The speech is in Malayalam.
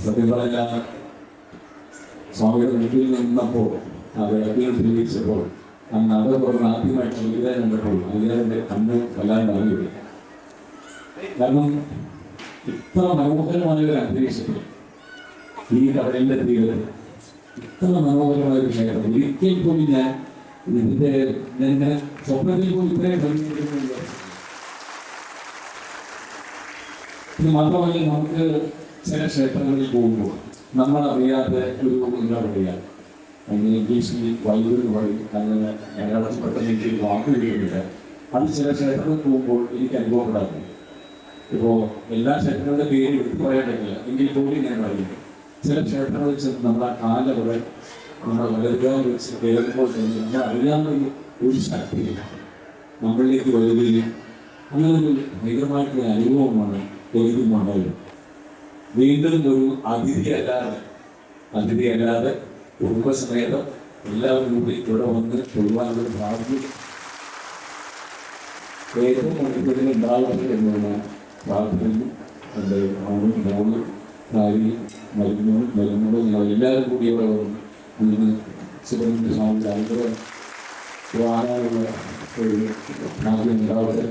സത്യം പറഞ്ഞാൽ സ്വാമിയുടെ വീട്ടിൽ നിന്നപ്പോൾ ആ വിളക്കുകൾ തെളിയിച്ചപ്പോൾ ആ നട തുറന്ന് ആദ്യമായിട്ട് ലളിത കണ്ടപ്പോൾ ലളിതയുടെ കണ്ണ് വല്ലാതെ അറിയില്ല കാരണം ഇത്ര മനോഹരമായ ഒരു അന്തരീക്ഷത്തിൽ ഈ കടലിന്റെ തീരത്ത് ഇത്ര മനോഹരമായ ഒരു ക്ഷേത്രം ഒരിക്കൽ പോലും ഞാൻ ഇതിന്റെ ഞാൻ സ്വപ്നത്തിൽ പോലും ഇത്രയും ഭംഗിയായിരുന്നു ഇത് മാത്രമല്ല നമുക്ക് ചില ക്ഷേത്രങ്ങളിൽ പോകുമ്പോൾ നമ്മളറിയാതെ ഒരു എന്താ പറയുക അങ്ങനെ ഇംഗ്ലീഷിൽ വൈദ്യുതി വഴി അങ്ങനെ മലയാളത്തിൽ പെട്ടെന്ന് എനിക്ക് വാക്ക് കിട്ടുന്നില്ല അത് ചില ക്ഷേത്രങ്ങളിൽ പോകുമ്പോൾ എനിക്ക് അനുഭവപ്പെടാറുണ്ട് ഇപ്പോൾ എല്ലാ ക്ഷേത്രങ്ങളുടെ പേര് എടുത്തു പറയാനില്ല എങ്കിൽ പോലും ഞാൻ പറയുന്നു ചില ക്ഷേത്രങ്ങളിൽ ചെന്ന് നമ്മുടെ ആ കാല കുറെ നമ്മുടെ വലതുകാൽ വെച്ച് കയറുമ്പോൾ തന്നെ നമ്മൾ അറിയാവുന്ന ഒരു ശക്തി നമ്മളിലേക്ക് വരികയും അങ്ങനെ ഒരു ഭയങ്കരമായിട്ടുള്ള അനുഭവമാണ് എനിക്കും ഉണ്ടായത്. വീണ്ടും ഒരു അതിഥി അല്ലാതെ അതിഥി അല്ലാതെ കുടുംബസമേതം എല്ലാവരും കൂടി ഇവിടെ വന്ന് തൊഴുവാനുള്ള ഭാഗ്യം. ഏറ്റവും മുൻപിൽ ഉണ്ടാവട്ടെ എന്നാണ് പ്രാർത്ഥനയും എന്റെ ആണും മോളും ഭാര്യയും മരുന്നുകളും ഞങ്ങൾ എല്ലാവരും കൂടി ഇവിടെ വന്ന് ഇന്ന് ശിവന്റെ സ്വാമിയുടെ അനുഗ്രഹം ഒരു ഭാഗ്യം ഉണ്ടാവട്ടെ.